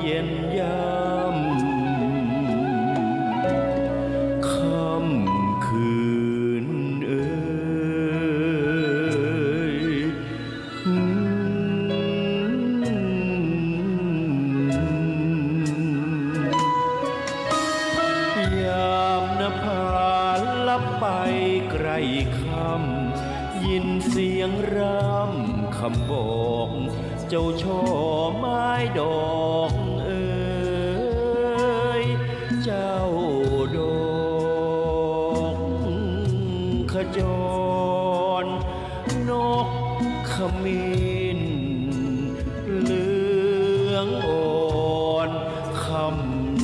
เย็นยามค่ำคืนเอ่ยยามนภาลับไปไกลค่ำยินเสียงรำคำบอก เจ้าช่อไม้ดอกเอ๋ยเจ้าดอกขจร นกขมิ้นเหลืองอ่อนคำ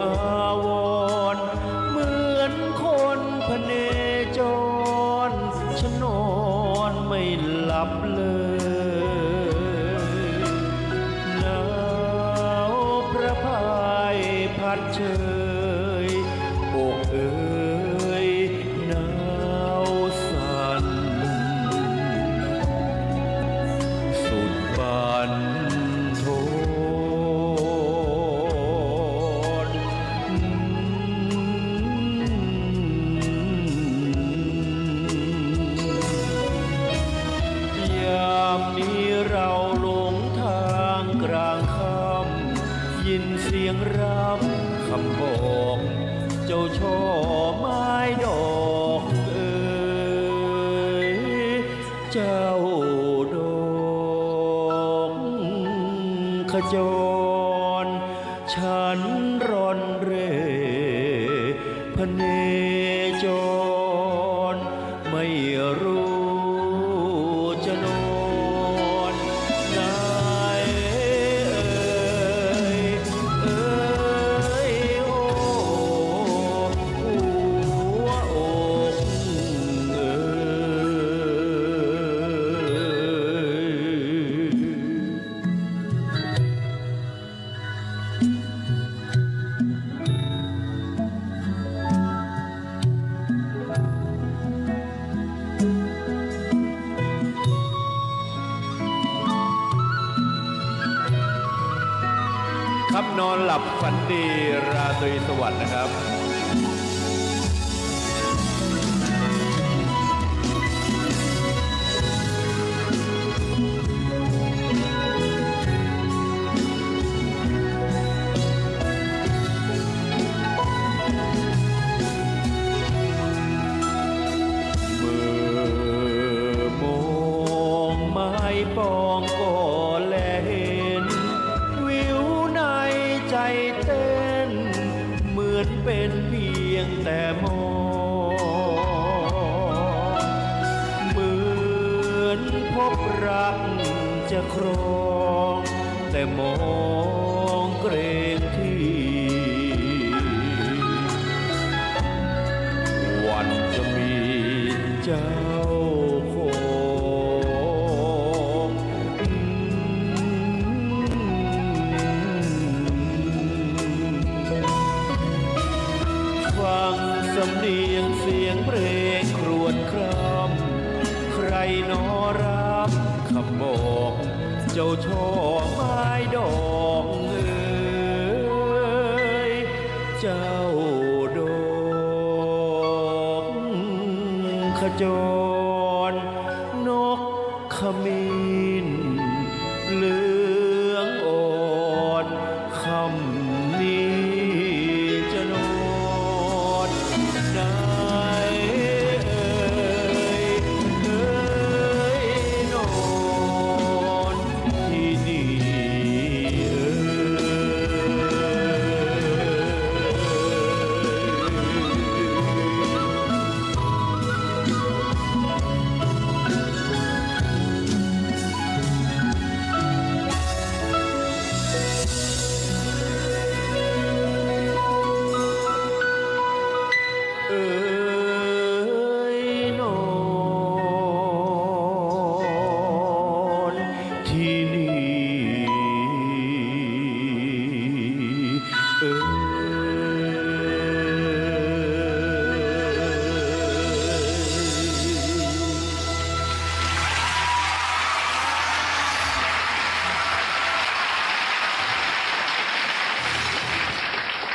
อาวรเหมือนคนพเนจรฉันนอนไม่หลับเลยหนาวพระพายพัดเชย ไม้ดอกเอ๋ยเจ้าดอกขจร ฉันร่อนเร่พเน นอนหลับฝันดีราตรีสวัสดิ์นะครับ พบรักจะครองแต่มองเกรงที่วันจะมีเจ้าของฟังสำเนียงเสียงเพลงครวญครำใค รนอรับคำบอกเจ้าช่อไม้ดอกเอ่ยเจ้าดอกขจรนกขมิ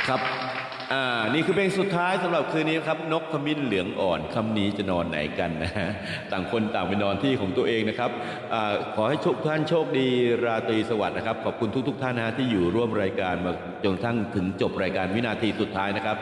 ครับอ่านี่คือเพลงสุดท้ายสำหรับคืนนี้ครับ นกขมิ้นเหลืองอ่อนคำนี้จะนอนไหนกันนะฮะต่างคนต่างไปนอนที่ของตัวเองนะครับอ่าขอให้ทุกท่านโชคดีราตรีสวัสดิ์นะครับ ขอบคุณทุก ๆ ท่านนะฮะที่อยู่ร่วมรายการมาจนกระทั่งถึงจบรายการวินาทีสุดท้ายนะครับ